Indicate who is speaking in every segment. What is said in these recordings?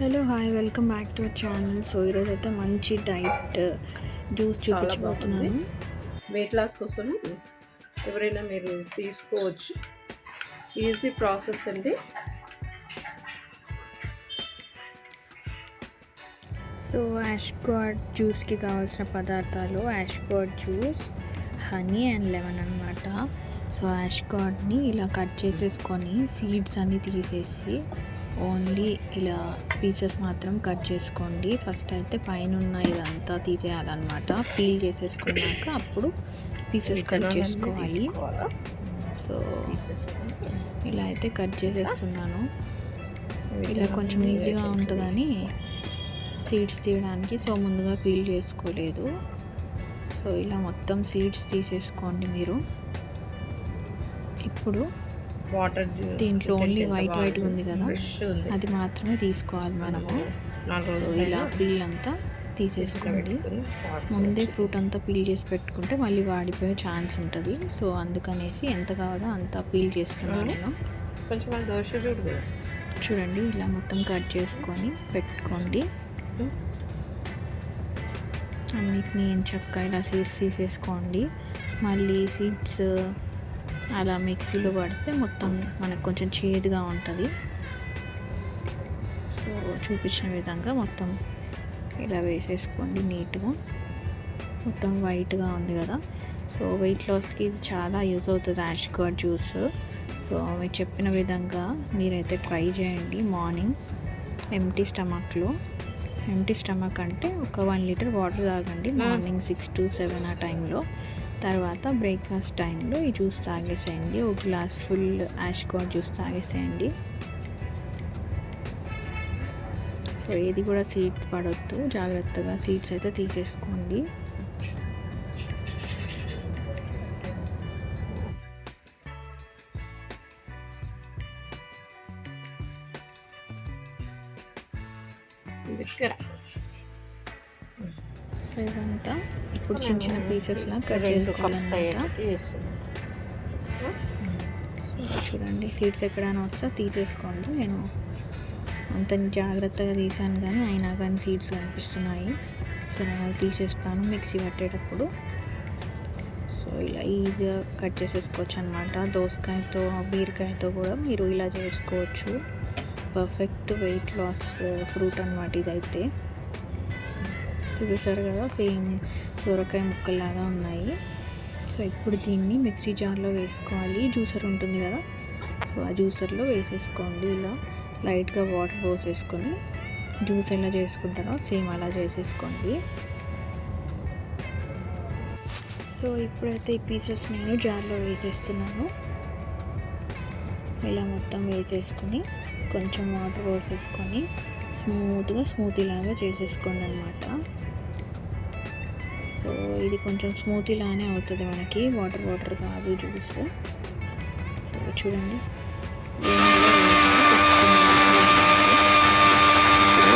Speaker 1: Hello hi welcome back to our channel. So ఈరోజు అయితే మంచి డైట్ జ్యూస్ చూపించబోతున్నాను.
Speaker 2: వెయిట్ లాస్ కోసం ఎవరైనా మీరు తీసుకోవచ్చు. ఈజీ ప్రాసెస్ అండి.
Speaker 1: సో యాష్ గాడ్ జ్యూస్కి కావాల్సిన పదార్థాలు ash gourd juice honey and lemon అనమాట సో యాష్ గాడ్ని ఇలా కట్ చేసేసుకొని సీడ్స్ అన్నీ తీసేసి ఓన్లీ ఇలా పీసెస్ మాత్రం కట్ చేసుకోండి. ఫస్ట్ అయితే పైన ఉన్న ఇదంతా తీసేయాలన్నమాట. పీల్ చేసేసుకున్నాక అప్పుడు పీసెస్ కట్ చేసుకోవాలి? సో ఇలా అయితే కట్ చేసేస్తున్నాను. ఇలా కొంచెం ఈజీగా ఉంటుందని సీడ్స్ తీయడానికి. సో ముందుగా పీల్ చేసుకోలేదు. సో ఇలా మొత్తం సీడ్స్ తీసేసుకోండి మీరు. ఇప్పుడు
Speaker 2: వాటర్
Speaker 1: దీంట్లో ఓన్లీ వైట్ వైట్. ఉంది కదా? అది మాత్రమే తీసుకోవాలి మనము. సో ఇలా పీల్ అంతా తీసేసుకోండి. ముందే ఫ్రూట్ అంతా పీల్ చేసి పెట్టుకుంటే మళ్ళీ వాడిపోయే ఛాన్స్ ఉంటుంది. సో అందుకనేసి ఎంత కావాలో అంత పీల్ చేస్తున్నాను నేను.
Speaker 2: కొంచెం దోశ
Speaker 1: చూడండి ఇలా మొత్తం కట్ చేసుకొని పెట్టుకోండి. అన్నిటినీ చక్క ఇలా సీడ్స్ తీసేసుకోండి. మళ్ళీ సీడ్స్ అలా మిక్సీలో పడితే మొత్తం మనకు కొంచెం చేదుగా ఉంటుంది. సో చూపించిన విధంగా మొత్తం ఇలా వేసేసుకోండి నీట్గా. మొత్తం వైట్గా ఉంది కదా. సో వెయిట్ లాస్కి ఇది చాలా యూజ్ అవుతుంది యాష్ గార్డ్ జ్యూస్. సో మీరు చెప్పిన విధంగా మీరైతే ట్రై చేయండి మార్నింగ్ ఎంటీ స్టమక్లో. ఎంటీ స్టమక్ అంటే ఒక వన్ లీటర్ వాటర్ తాగండి మార్నింగ్ సిక్స్ టు సెవెన్ ఆ టైంలో. తర్వాత బ్రేక్ఫాస్ట్ టైంలో ఈ జ్యూస్ తాగేసేయండి. ఒక glass full ash gourd juice తాగేసేయండి. So ఏది కూడా సీట్ పడొద్దు. జాగ్రత్తగా సీడ్స్ అయితే తీసేసుకోండి.
Speaker 2: దగ్గర.
Speaker 1: సో ఇవంతా. ఇప్పుడు చిన్న చిన్న పీసెస్లా కట్ చేసుకోవాలన్నమాట చూడండి సీడ్స్ ఎక్కడైనా వస్తే తీసేసుకోండి. నేను అంత జాగ్రత్తగా తీసాను కానీ అయినా కానీ సీడ్స్ కనిపిస్తున్నాయి. సో నేను అవి తీసేస్తాను మిక్సీ పట్టేటప్పుడు. సో ఇలా ఈజీగా కట్ చేసేసుకోవచ్చు అనమాట దోసకాయతో బీరకాయతో కూడా మీరు ఇలా చేసుకోవచ్చు. పర్ఫెక్ట్ వెయిట్ లాస్ ఫ్రూట్ అనమాట ఇదైతే. చూసారు కదా సేమ్ సొరకాయ ముక్కల్లాగా ఉన్నాయి. సో ఇప్పుడు దీన్ని మిక్సీ జార్లో వేసుకోవాలి. జ్యూసర్ ఉంటుంది కదా సో ఆ జ్యూసర్లో వేసేసుకోండి ఇలా. లైట్గా వాటర్ పోసేసుకొని జ్యూస్ ఎలా చేసుకుంటారో సేమ్ అలా చేసేసుకోండి. సో ఇప్పుడైతే ఈ పీసెస్ నేను జార్లో వేసేస్తున్నాను. ఇలా మొత్తం వేసేసుకొని కొంచెం వాటర్ పోసేసుకొని స్మూత్గా స్మూతీ లాగా చేసేసుకోండి అనమాట సో ఇది కొంచెం స్మూతీలానే అవుతుంది మనకి. వాటర్ వాటర్ కాదు జ్యూస్ సో చూడండి.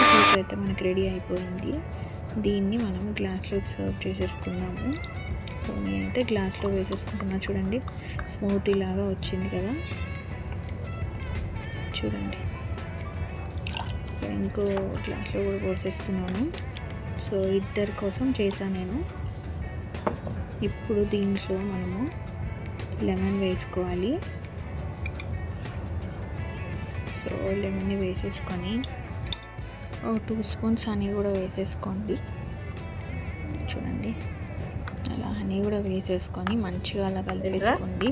Speaker 1: జ్యూస్ అయితే మనకి రెడీ అయిపోయింది. దీన్ని మనం గ్లాస్లోకి సర్వ్ చేసేసుకున్నాము సో నేనైతే గ్లాస్లో వేసేసుకుంటున్నా. చూడండి. స్మూతీ లాగా వచ్చింది కదా. చూడండి. సో ఇంకో గ్లాస్లో కూడా పోసేస్తున్నాను. సో ఇద్దరి కోసం చేశాను నేను. ఇప్పుడు దీంట్లో మనము లెమన్ వేసుకోవాలి. సో లెమన్ వేసేసుకొని ఓ టూ స్పూన్స్ హనీ కూడా వేసేసుకోండి. చూడండి. అలా హనీ కూడా వేసేసుకొని మంచిగా అలా కలిపేసుకోండి.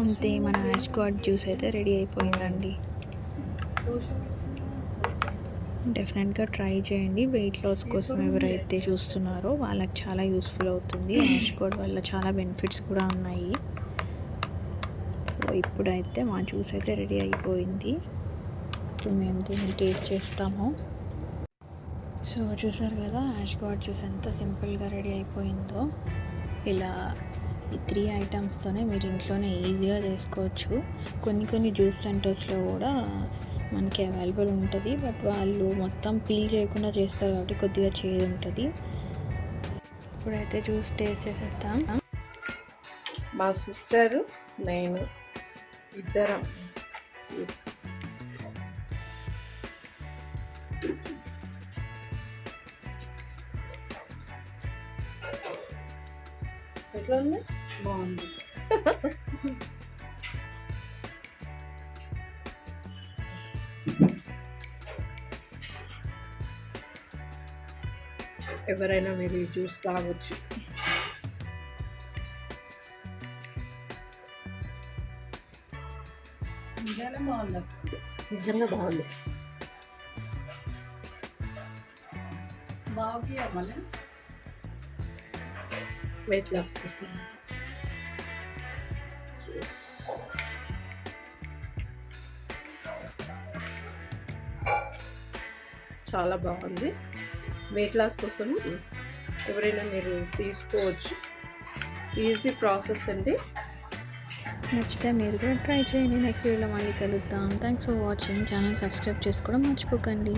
Speaker 1: అంతే మన యాష్ గాడ్ జ్యూస్ అయితే రెడీ అయిపోయిందండి. డెఫినెట్గా ట్రై చేయండి. వెయిట్ లాస్ కోసం ఎవరైతే చూస్తున్నారో వాళ్ళకి చాలా యూస్ఫుల్ అవుతుంది. యాష్ కోడ్ వల్ల చాలా బెనిఫిట్స్ కూడా ఉన్నాయి. సో ఇప్పుడైతే మా జ్యూస్ అయితే రెడీ అయిపోయింది. ఇప్పుడు మేము దీన్ని టేస్ట్ చేస్తాము. సో చూసారు కదా యాష్ గాడ్ జ్యూస్ ఎంత సింపుల్గా రెడీ అయిపోయిందో. ఇలా ఈ త్రీ ఐటమ్స్తోనే మీరు ఇంట్లోనే ఈజీగా చేసుకోవచ్చు. కొన్ని కొన్ని జ్యూస్ సెంటర్స్లో కూడా మనకి అవైలబుల్ ఉంటుంది బట్ వాళ్ళు మొత్తం పీల్ చేయకుండా చేస్తారు కాబట్టి కొద్దిగా చేదు ఉంటుంది. ఇప్పుడైతే జ్యూస్ టేస్ట్ చేసేద్దాం.
Speaker 2: మా సిస్టరు నేను ఇద్దరం ఎట్లా ఉంది?
Speaker 3: బాగుంది.
Speaker 2: ఎవరైనా మీరు ఈ జ్యూస్ తాగొచ్చు. నిజంగా బాగుంది.
Speaker 3: బాగుంది. మళ్ళీ
Speaker 2: వెయిట్ లాస్ కోసం. చాలా బాగుంది. వెయిట్ లాస్ కోసం ఎవరైనా మీరు తీసుకోవచ్చు. ఈజీ ప్రాసెస్ అండి.
Speaker 1: నచ్చితే మీరు కూడా ట్రై చేయండి. నెక్స్ట్ వీడియోలో మళ్ళీ కలుద్దాం. Thanks for watching channel subscribe చేసుకోవడం మర్చిపోకండి.